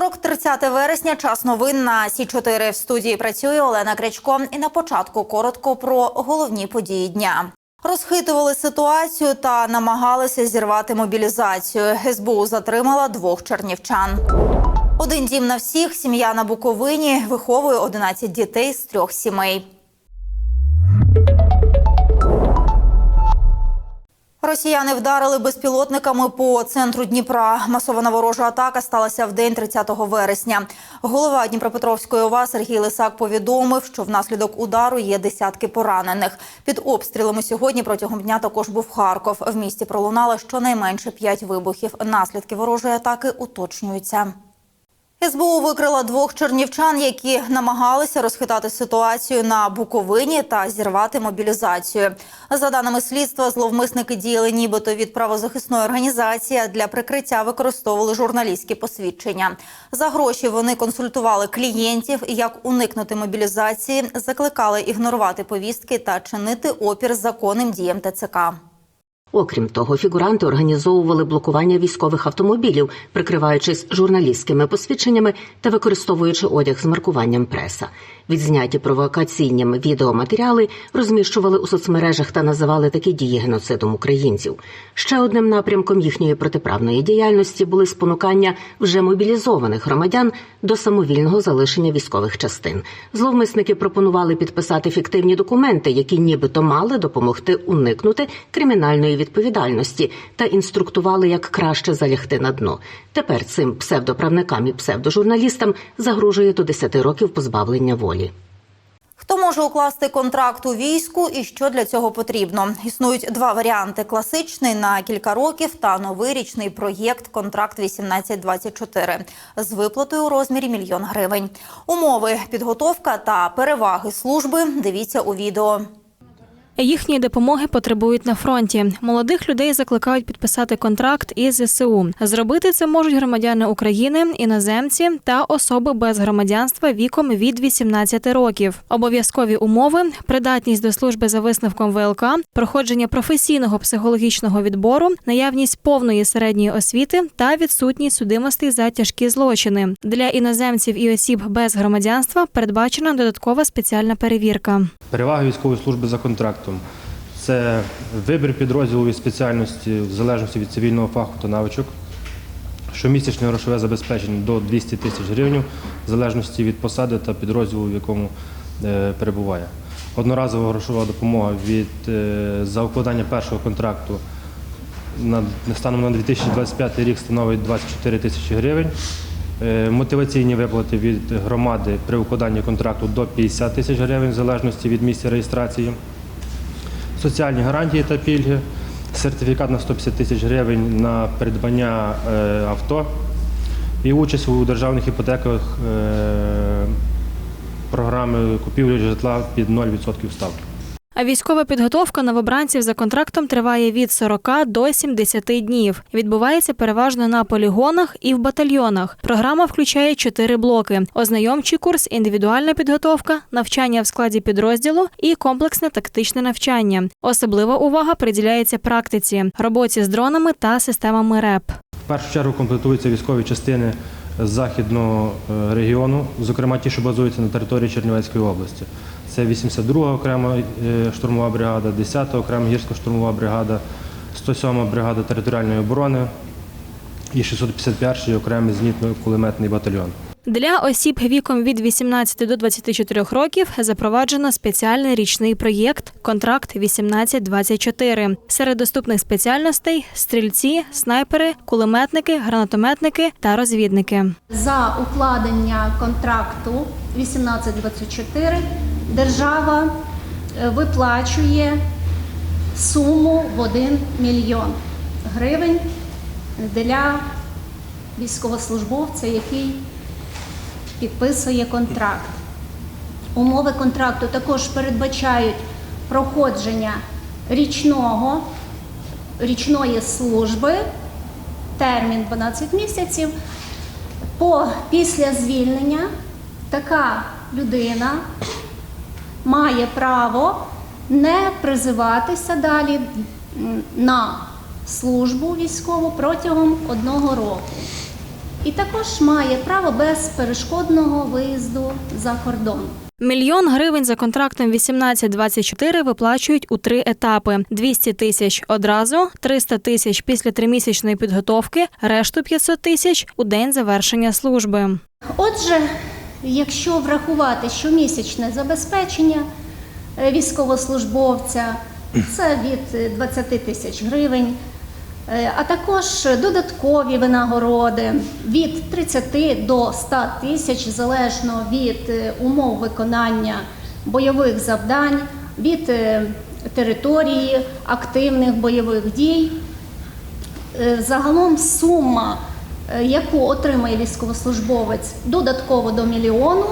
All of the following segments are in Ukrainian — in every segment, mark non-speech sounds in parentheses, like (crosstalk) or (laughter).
Вівторок, 30 вересня, час новин на Сі 4 В студії працює Олена Крячко. І на початку коротко про головні події дня. Розхитували ситуацію та намагалися зірвати мобілізацію. СБУ затримала двох чернівчан. Один дім на всіх. Сім'я на Буковині виховує 11 дітей з трьох сімей. Росіяни вдарили безпілотниками по центру Дніпра. Масована ворожа атака сталася в день 30 вересня. Голова Дніпропетровської ОВА Сергій Лисак повідомив, що внаслідок удару є десятки поранених. Під обстрілами сьогодні протягом дня також був Харков. В місті пролунало щонайменше п'ять вибухів. Наслідки ворожої атаки уточнюються. СБУ викрила двох чернівчан, які намагалися розхитати ситуацію на Буковині та зірвати мобілізацію. За даними слідства, зловмисники діяли нібито від правозахисної організації. а Для прикриття використовували журналістські посвідчення. За гроші вони консультували клієнтів, як уникнути мобілізації, закликали ігнорувати повістки та чинити опір законним діям ТЦК. Окрім того, фігуранти організовували блокування військових автомобілів, прикриваючись журналістськими посвідченнями та використовуючи одяг з маркуванням преса. Відзняті провокаційними відеоматеріали розміщували у соцмережах та називали такі дії геноцидом українців. Ще одним напрямком їхньої протиправної діяльності були спонукання вже мобілізованих громадян до самовільного залишення військових частин. Зловмисники пропонували підписати фіктивні документи, які нібито мали допомогти уникнути кримінальної відповідальності та інструктували, як краще залягти на дно. Тепер цим псевдоправникам і псевдожурналістам загрожує до 10 років позбавлення волі. Хто може укласти контракт у війську і що для цього потрібно? Існують два варіанти: класичний на кілька років та новий річний проєкт Контракт 1824 з виплатою у розмірі мільйон гривень. Умови, підготовка та переваги служби. Дивіться у відео. Їхньої допомоги потребують на фронті. Молодих людей закликають підписати контракт із ЗСУ. Зробити це можуть громадяни України, іноземці та особи без громадянства віком від 18 років. Обов'язкові умови: придатність до служби за висновком ВЛК, проходження професійного психологічного відбору, наявність повної середньої освіти та відсутність судимостей за тяжкі злочини. Для іноземців і осіб без громадянства передбачена додаткова спеціальна перевірка. Переваги військової служби за контрактом це вибір підрозділу і спеціальності в залежності від цивільного фаху та навичок, щомісячне грошове забезпечення до 200 тисяч гривень, в залежності від посади та підрозділу, в якому е, перебуває. Одноразова грошова допомога від е, за укладання першого контракту на станом на 2025 рік становить 24 тисячі гривень. Е, Мотиваційні виплати від громади при укладанні контракту до 50 тисяч гривень в залежності від місця реєстрації. Соціальні гарантії та пільги, сертифікат на 150 тисяч гривень на придбання е, авто і участь у державних іпотеках е, програми купівлі житла під 0% ставки. А військова підготовка новобранців за контрактом триває від 40 до 70 днів. Відбувається переважно на полігонах і в батальйонах. Програма включає чотири блоки: ознайомчий курс, індивідуальна підготовка, навчання в складі підрозділу і комплексне тактичне навчання. Особлива увага приділяється практиці, роботі з дронами та системами РЕП. В першу чергу комплектуються військові частини з західного е, регіону, зокрема ті, що базуються на території Чернівецької області. Це 82 окрема е, штурмова бригада, 10 окрема гірсько-штурмова бригада, 107 бригада територіальної оборони і 651 окремий зенітно-кулеметний батальйон. Для осіб віком від 18 до 24 років запроваджено спеціальний річний проєкт Контракт 1824. Серед доступних спеціальностей стрільці, снайпери, кулеметники, гранатометники та розвідники. За укладення контракту 1824 держава е, виплачує суму в 1 мільйон гривень для військовослужбовця, який підписує контракт. Умови контракту також передбачають проходження річного, річної служби, термін 12 місяців. По після звільнення така людина має право не призиватися далі на службу військову протягом одного року. і також має право безперешкодного виїзду за кордон. Мільйон гривень за контрактом 18-24 виплачують у три етапи: 200 тисяч одразу, 300 тисяч після тримісячної підготовки, решту 500 тисяч у день завершення служби. Отже, якщо врахувати щомісячне забезпечення е, військовослужбовця, це від е, 20 тисяч гривень, е, а також додаткові винагороди від 30 до 100 тисяч, залежно від е, умов виконання бойових завдань, від е, території активних бойових дій. Е, Загалом сума, е, яку отримає військовослужбовець додатково до мільйону,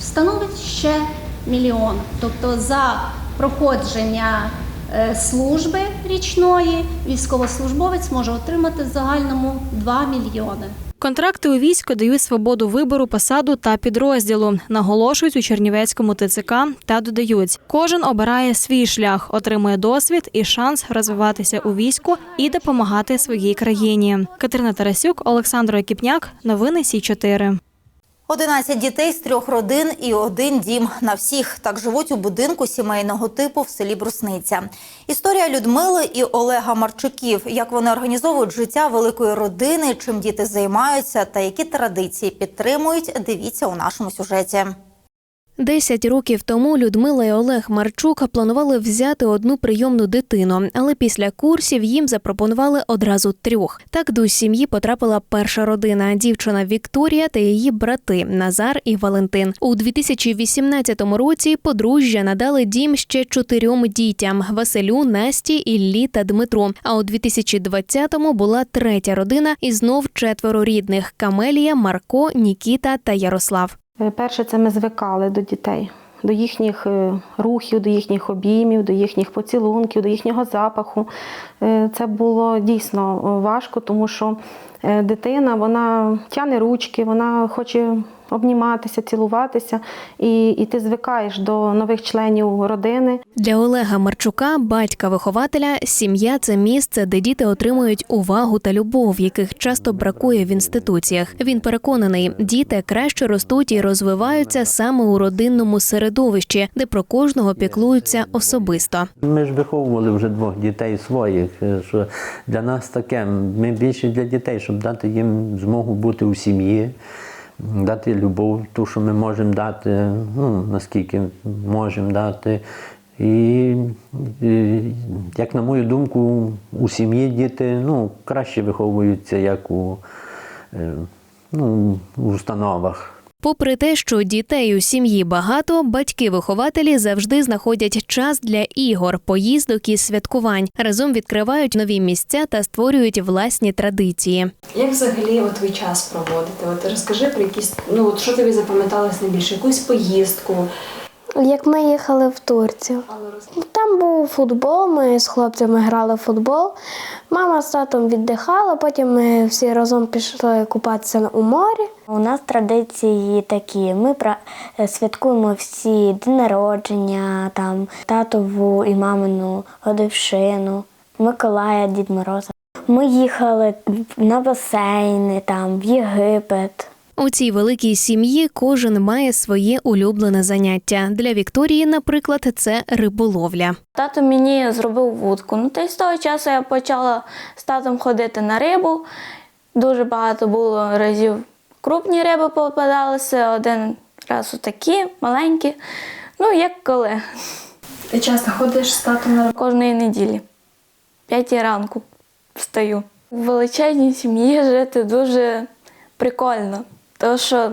становить ще мільйон. Тобто за проходження е, служби річної військовослужбовець може отримати в загальному 2 мільйони. Контракти у військо дають свободу вибору посаду та підрозділу, наголошують у Чернівецькому ТЦК та додають, кожен обирає свій шлях, отримує досвід і шанс розвиватися у війську і допомагати своїй країні. Катерина Тарасюк, Олександр Екіпняк, новини Сі 4 11 дітей з трьох родин і один дім на всіх. Так живуть у будинку сімейного типу в селі Брусниця. Історія Людмили і Олега Марчуків. Як вони організовують життя великої родини, чим діти займаються та які традиції підтримують. Дивіться у нашому сюжеті. Десять років тому Людмила і Олег Марчук планували взяти одну прийомну дитину, але після курсів їм запропонували одразу трьох. Так до сім'ї потрапила перша родина: дівчина Вікторія та її брати Назар і Валентин. У 2018 році подружжя надали дім ще чотирьом дітям: Василю, Насті, Іллі та Дмитру. А у 2020-му була третя родина і знов четверо рідних: Камелія, Марко, Нікіта та Ярослав. Е, Перше, це ми звикали до дітей, до їхніх е, рухів, до їхніх обіймів, до їхніх поцілунків, до їхнього запаху. Е, Це було дійсно важко, тому що дитина вона тяне ручки, вона хоче обніматися, цілуватися, і, і ти звикаєш до нових членів родини. Для Олега Марчука, батька-вихователя, сім'я це місце, де діти отримують увагу та любов, яких часто бракує в інституціях. Він переконаний, діти краще ростуть і розвиваються саме у родинному середовищі, де про кожного піклуються особисто. Ми ж виховували вже двох дітей своїх. е, Що для нас таке. Ми більше для дітей, щоб дати їм змогу бути у сім'ї, дати любов, ту, що ми можемо дати, ну наскільки можемо дати. І, і, як на мою думку, у сім'ї діти ну, краще виховуються, як у, е, ну, у установах. Попри те, що дітей у сім'ї багато, батьки-вихователі завжди знаходять час для ігор, поїздок і святкувань. Разом відкривають нові місця та створюють власні традиції. Як взагалі от ви час проводите? От розкажи про якісь, ну от що тобі запам'яталось найбільше, якусь поїздку. Як ми їхали в Турцію. Там був футбол, ми з хлопцями грали в футбол. Мама з татом віддихала, потім ми всі разом пішли купатися у морі. У нас традиції такі. Ми е, святкуємо всі день народження, там татову і мамину годовщину, Миколая, Дід Мороза. Ми їхали на басейни, там, в Єгипет. У цій великій сім'ї кожен має своє улюблене заняття. Для Вікторії, наприклад, це риболовля. Тато мені зробив вудку. Ну, та й з того часу я почала з татом ходити на рибу. Дуже багато було разів крупні риби попадалися, один раз отакі, маленькі. Ну, як коли. Ти часто ходиш з татом на Кожної неділі. П'ятій ранку встаю. В величезній сім'ї жити дуже прикольно. Тому що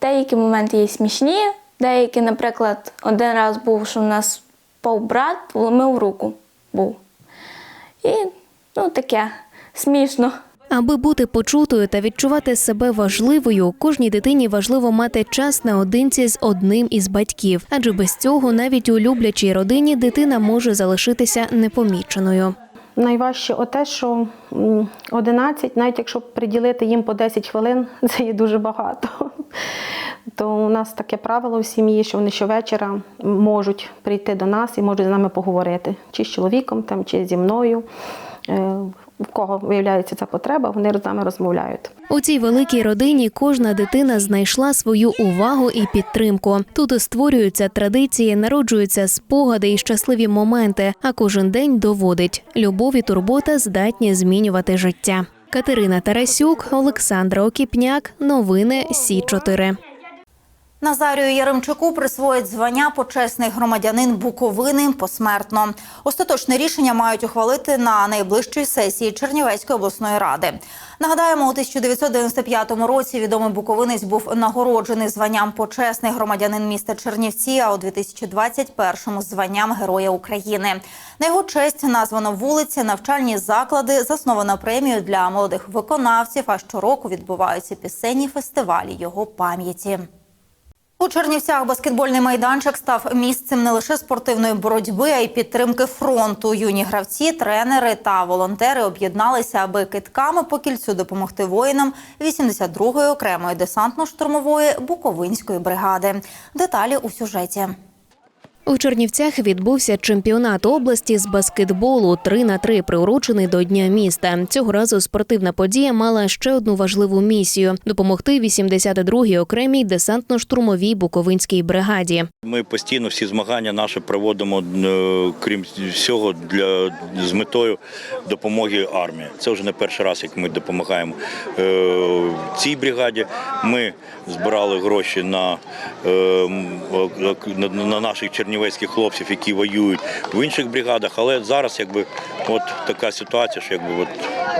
деякі моменти є смішні, деякі, наприклад, один раз був, що в нас повбрат вломив руку був. І ну таке смішно. Аби бути почутою та відчувати себе важливою, кожній дитині важливо мати час наодинці з одним із батьків, адже без цього навіть у люблячій родині дитина може залишитися непоміченою. Найважче те, що м, 11, навіть якщо приділити їм по 10 хвилин, (laughs) це є дуже багато. То у нас таке правило в сім'ї, що вони щовечора можуть прийти до нас і можуть з нами поговорити, чи з чоловіком, там, чи зі мною. В кого виявляється ця потреба, вони з нами розмовляють. У цій великій родині кожна дитина знайшла свою увагу і підтримку. Тут створюються традиції, народжуються спогади і щасливі моменти. А кожен день доводить любов і турбота здатні змінювати життя. Катерина Тарасюк, Олександра Окіпняк. Новини Сі 4 Назарію Яремчуку присвоїть звання почесний громадянин Буковини посмертно. Остаточне рішення мають ухвалити на найближчій сесії Чернівецької обласної ради. Нагадаємо, у 1995 році відомий буковинець був нагороджений званням почесний громадянин міста Чернівці, а у 2021-му – званням Героя України. На його честь названо вулиці, навчальні заклади, засновано премію для молодих виконавців. А щороку відбуваються пісенні фестивалі його пам'яті. У Чернівцях баскетбольний майданчик став місцем не лише спортивної боротьби, а й підтримки фронту. Юні гравці, тренери та волонтери об'єдналися, аби китками по кільцю допомогти воїнам 82-ї окремої десантно-штурмової Буковинської бригади. Деталі у сюжеті. У Чернівцях відбувся чемпіонат області з баскетболу 3 на 3 приурочений до Дня міста. Цього разу спортивна подія мала ще одну важливу місію допомогти 82-й окремій десантно-штурмовій буковинській бригаді. Ми постійно всі змагання наші проводимо, е, крім всього, для з метою допомоги армії. Це вже не перший раз, як ми допомагаємо е, цій бригаді. Ми збирали гроші на, е, на, на наших чернівецьких хлопців, які воюють в інших бригадах. Але зараз, якби, от така ситуація, що якби от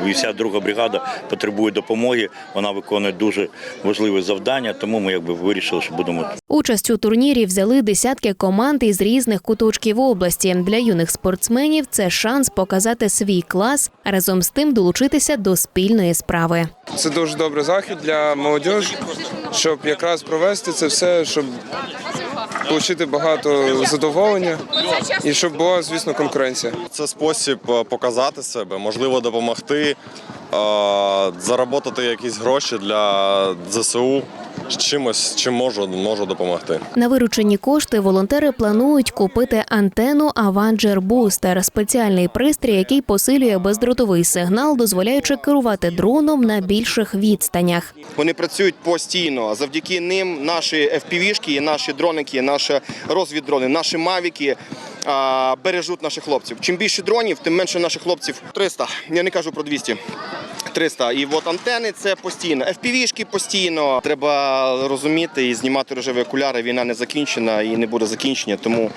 52 бригада потребує допомоги. Вона виконує дуже важливе завдання, тому ми якби вирішили, що будемо Участь у турнірі взяли десятки команд із різних куточків області. Для юних спортсменів це шанс показати свій клас, а разом з тим долучитися до спільної справи. Це дуже добрий захід для молодіжі, щоб якраз провести це все, щоб отримати багато задоволення і щоб була, звісно, конкуренція. Це спосіб е, показати себе, можливо, допомогти, заработати заробити якісь гроші для ЗСУ. Чимось, чим можу, можу допомогти. На виручені кошти волонтери планують купити антенну Avenger Booster – спеціальний пристрій, який посилює бездротовий сигнал, дозволяючи керувати дроном на більших відстанях. Вони працюють постійно. Завдяки ним наші FPV-шки, наші дроники, наші розвіддрони, наші мавіки бережуть наших хлопців. Чим більше дронів, тим менше наших хлопців. 300, я не кажу про 200. 300. І от антени це постійно. FPV-шки постійно. Треба розуміти і знімати рожеві окуляри. Війна не закінчена і не буде закінчення. Тому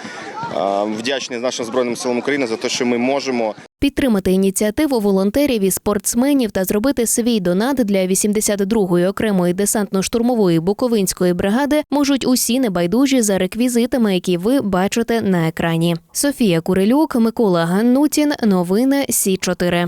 вдячний нашим Збройним силам України за те, що ми можемо Підтримати ініціативу волонтерів і спортсменів та зробити свій донат для 82-ї окремої десантно-штурмової буковинської бригади можуть усі небайдужі за реквізитами, які ви бачите на екрані. Софія Курилюк, Микола Ганнутін. Новини Сі 4